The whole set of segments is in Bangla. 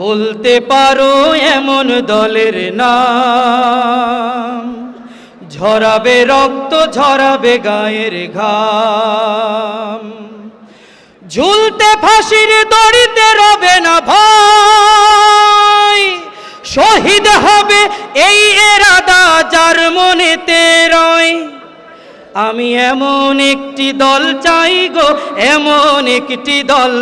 বলতে পারো এমন দলের নাম। ঝরাবে রক্ত, ঝরাবে গায়ের ঘাম। ঝুলতে ফাঁসির দড়িতে রবে না ভয়। শহীদ হবে এই এরাদা যার মনেতে রয়। আমি এমন একটি দল চাই গো, এমন একটি দল।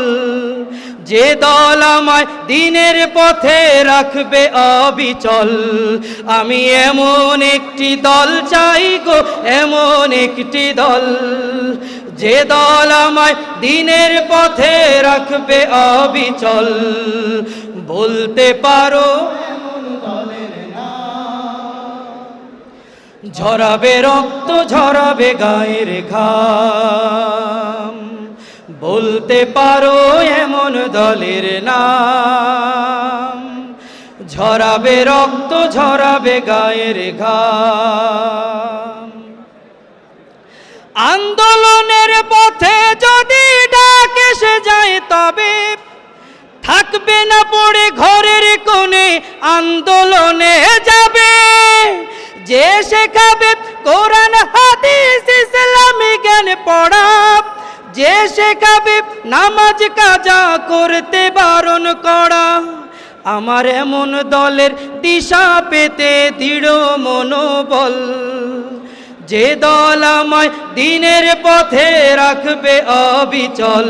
যে দল আমায় দিনের পথে রাখবে অবিচল, আমি এমন একটি দল চাই গো, এমন একটি দল। যে দল আমায় দিনের পথে রাখবে অবিচল, বলতে পারো ঝরাবে রক্ত, ঝরাবে গায়ের ঘাম বলতে পারো এমন দলের নাম। ঝরাবে রক্ত, ঝরাবে গায়ের ঘাম। আন্দোলনের পথে যদি ডাক এসে যায় তবে থাকবে না পড়ে ঘরের কোণে, আন্দোলনে যাবে। যে শেখাবে কোরআন, হাদিস, ইসলামী জ্ঞান পড়া শেখাবে নামাজ কাজা করতে বারণ করা। আমার এমন দলের দিশা পেতে দৃঢ় মনোবল। যে দল আমায় দিনের পথে রাখবে অবিচল।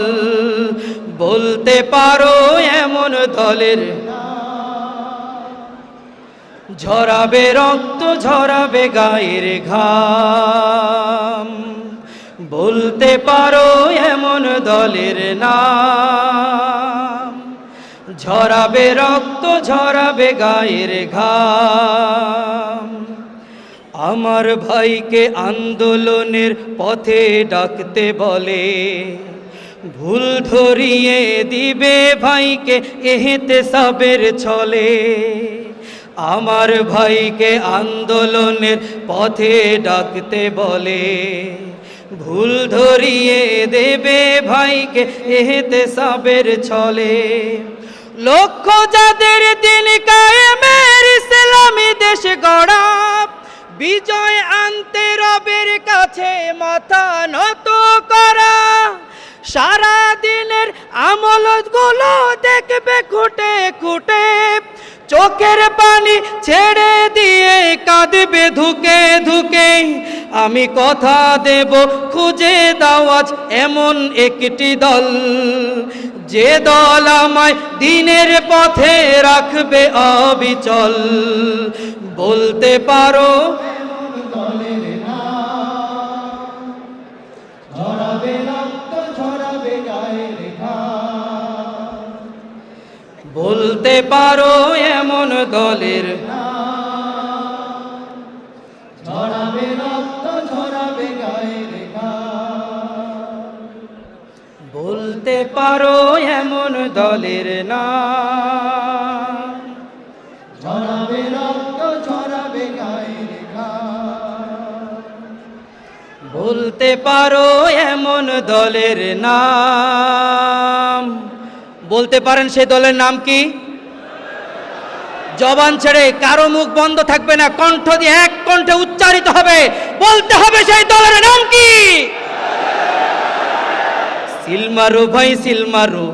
বলতে পারো এমন দলের ঝরাবে রক্ত, ঝরাবে গায়ের ঘাম। বলতে পারো এমন দলের নাম। ঝরাবে রক্ত, ঝরাবে গায়ের ঘাম। আমার ভাইকে আন্দোলনের পথে ডাকতে বলে, ভুল ধরিয়ে দিবে ভাইকে এহেতে সবের ছলে। আমার ভাইকে আন্দোলনের পথে ডাকতে বলে ভুল ধরিয়ে দেবে ভাইকে এহেতে সবের ছলে। লক্ষ্য যাদের দিন কায়েমের ইসলামী দেশ গড়া বিজয় আনতে রবের কাছে মাথা নত করা। সারা দিনের আমলগুলো দেখবে খুঁটে খুঁটে চোখের পানি ছেড়ে দিয়ে কাঁদবে ধুকে ধুকে। আমি কথা দেব, খুঁজে দাওয়াজ এমন একটি দল। যে দল আমায় দিনের পথে রাখবে অবিচল। বলতে পারো ঝরাবে রক্ত বলতে পারো এমন দলের ঝরাবে রক্ত ঝরাবে গায়ের বলতে পারো এমন দলের না। ঝরাবে রক্ত ঝরাবে গায়ের বলতে পারো এমন দলের নাম। বলতে পারেন সেই দলের নাম কি? জবান ছেড়ে কারও মুখ বন্ধ থাকবে না, কণ্ঠ দিয়ে এক কণ্ঠে উচ্চারিত হবে, বলতে হবে সেই দলের নাম কি? সিলমারু ভাই, সিলমারু।